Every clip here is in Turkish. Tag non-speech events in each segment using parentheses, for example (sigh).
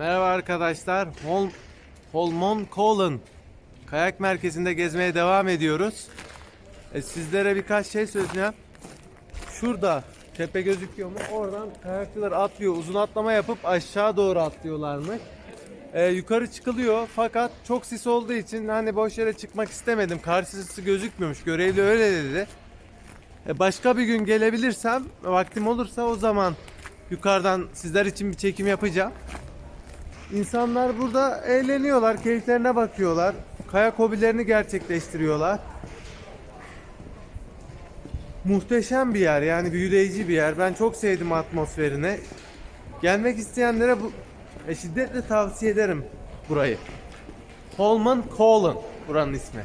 Merhaba arkadaşlar. Hol Holmenkollen kayak merkezinde gezmeye devam ediyoruz. E, sizlere birkaç şey söyleyeceğim. Şurada tepe gözüküyor mu? Oradan kayakçılar atlıyor. Uzun atlama yapıp aşağı doğru atlıyorlarmış. E, yukarı çıkılıyor fakat çok sis olduğu için hani boş yere çıkmak istemedim. Karşısı gözükmüyormuş. Görevli öyle dedi. E, başka bir gün gelebilirsem, vaktim olursa o zaman yukarıdan sizler için bir çekim yapacağım. İnsanlar burada eğleniyorlar, keyiflerine bakıyorlar. Kayak hobilerini gerçekleştiriyorlar. Muhteşem bir yer yani büyüleyici bir yer. Ben çok sevdim atmosferini. Gelmek isteyenlere bu e, şiddetle tavsiye ederim burayı. Holman Colin buranın ismi.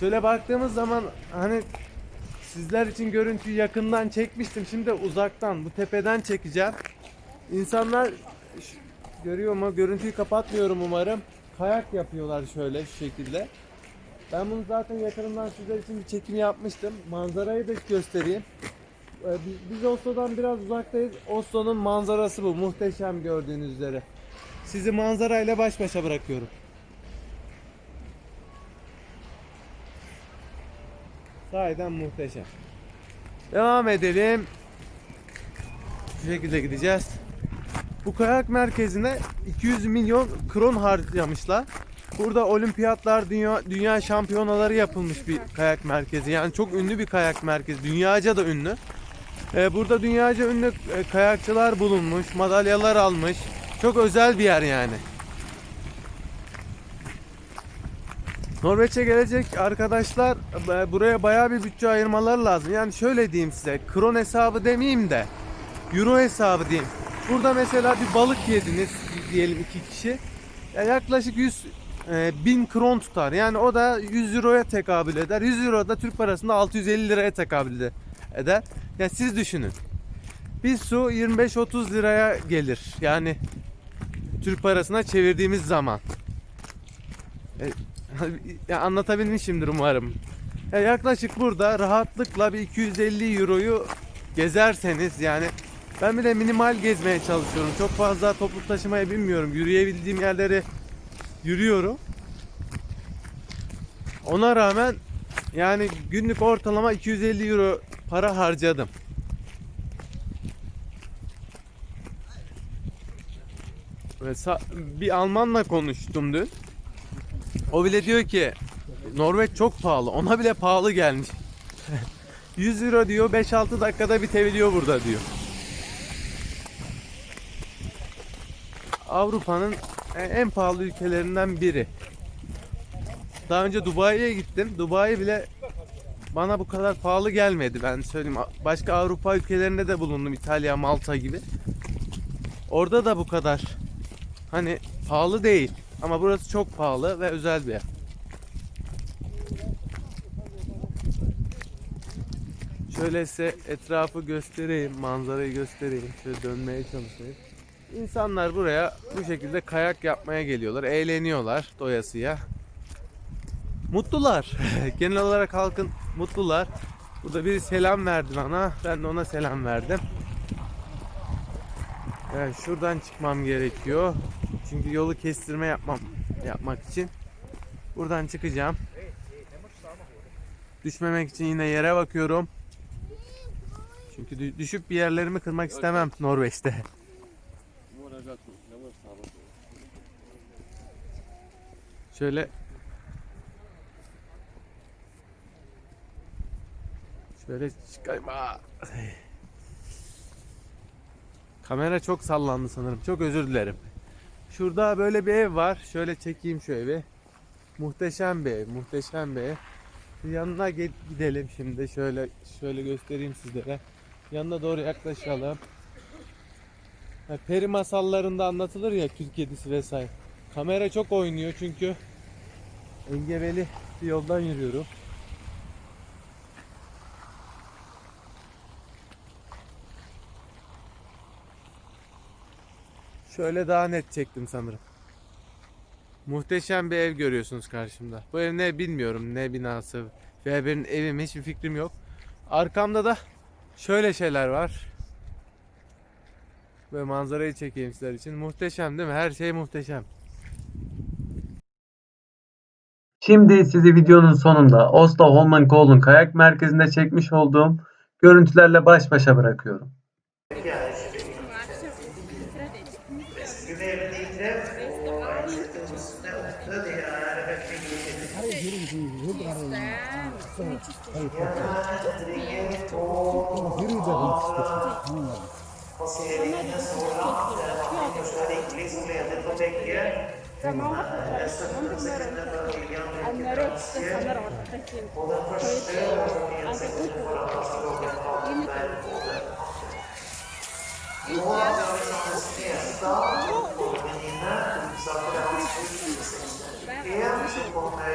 Şöyle baktığımız zaman hani sizler için görüntüyü yakından çekmiştim. Şimdi de uzaktan bu tepeden çekeceğim. İnsanlar görüyor mu? Görüntüyü kapatmıyorum umarım. Kayak yapıyorlar şöyle şu şekilde. Ben bunu zaten yakınından sizler için bir çekim yapmıştım. Manzarayı da göstereyim. Ee, Biz, Oslo'dan biraz uzaktayız. Oslo'nun manzarası bu. Muhteşem gördüğünüz üzere. Sizi manzarayla baş başa bırakıyorum. Sahiden muhteşem. Devam edelim. Bu şekilde gideceğiz. Bu kayak merkezine 200 milyon kron harcamışlar. Burada olimpiyatlar, dünya, dünya şampiyonaları yapılmış bir kayak merkezi. Yani çok ünlü bir kayak merkezi. Dünyaca da ünlü. Ee, burada dünyaca ünlü e, kayakçılar bulunmuş, madalyalar almış. Çok özel bir yer yani. Norveç'e gelecek arkadaşlar e, buraya bayağı bir bütçe ayırmaları lazım. Yani şöyle diyeyim size, kron hesabı demeyeyim de euro hesabı diyeyim. Burada mesela bir balık yediniz diyelim iki kişi. Ya yaklaşık 100 e, bin kron tutar. Yani o da 100 euroya tekabül eder. 100 euro da Türk parasında 650 liraya tekabül ede- eder. Ya siz düşünün. Bir su 25-30 liraya gelir. Yani Türk parasına çevirdiğimiz zaman. E, (laughs) ya anlatabilmişimdir umarım. Ya yaklaşık burada rahatlıkla bir 250 euroyu gezerseniz yani ben bile minimal gezmeye çalışıyorum. Çok fazla toplu taşımaya binmiyorum. Yürüyebildiğim yerleri yürüyorum. Ona rağmen yani günlük ortalama 250 euro para harcadım. Bir Almanla konuştum dün. O bile diyor ki Norveç çok pahalı. Ona bile pahalı gelmiş. (laughs) 100 euro diyor 5-6 dakikada bitebiliyor burada diyor. Avrupa'nın en pahalı ülkelerinden biri. Daha önce Dubai'ye gittim. Dubai bile bana bu kadar pahalı gelmedi ben söyleyeyim. Başka Avrupa ülkelerinde de bulundum. İtalya, Malta gibi. Orada da bu kadar hani pahalı değil. Ama burası çok pahalı ve özel bir yer. Şöyle size etrafı göstereyim, manzarayı göstereyim. Şöyle dönmeye çalışayım. İnsanlar buraya bu şekilde kayak yapmaya geliyorlar, eğleniyorlar doyasıya. Mutlular. (laughs) Genel olarak halkın mutlular. Burada biri selam verdi bana. Ben de ona selam verdim. Evet, şuradan çıkmam gerekiyor. Çünkü yolu kestirme yapmam yapmak için. Buradan çıkacağım. Düşmemek için yine yere bakıyorum. Çünkü dü- düşüp bir yerlerimi kırmak istemem Norveç'te. Şöyle Şöyle çıkayım. Aa. Kamera çok sallandı sanırım. Çok özür dilerim. Şurada böyle bir ev var. Şöyle çekeyim şu evi. Muhteşem bir ev, muhteşem bir ev. Yanına gidelim şimdi. Şöyle şöyle göstereyim sizlere. Yanına doğru yaklaşalım. Peri masallarında anlatılır ya Türk kedisi vesaire. Kamera çok oynuyor çünkü engebeli bir yoldan yürüyorum. Şöyle daha net çektim sanırım. Muhteşem bir ev görüyorsunuz karşımda. Bu ev ne bilmiyorum ne binası veya benim evim hiçbir fikrim yok. Arkamda da şöyle şeyler var ve manzarayı çekeyim sizler için. Muhteşem değil mi? Her şey muhteşem. Şimdi sizi videonun sonunda Oslo Holmenkollen Kayak Merkezi'nde çekmiş olduğum görüntülerle baş başa bırakıyorum. Hayır, Och serielinjen Småland, där har vi första Lindqvist ledde på bäcke. Anna Röps kamrat Pekin höjde Anka Kukko in i Kukko. Ytterligare en som kommer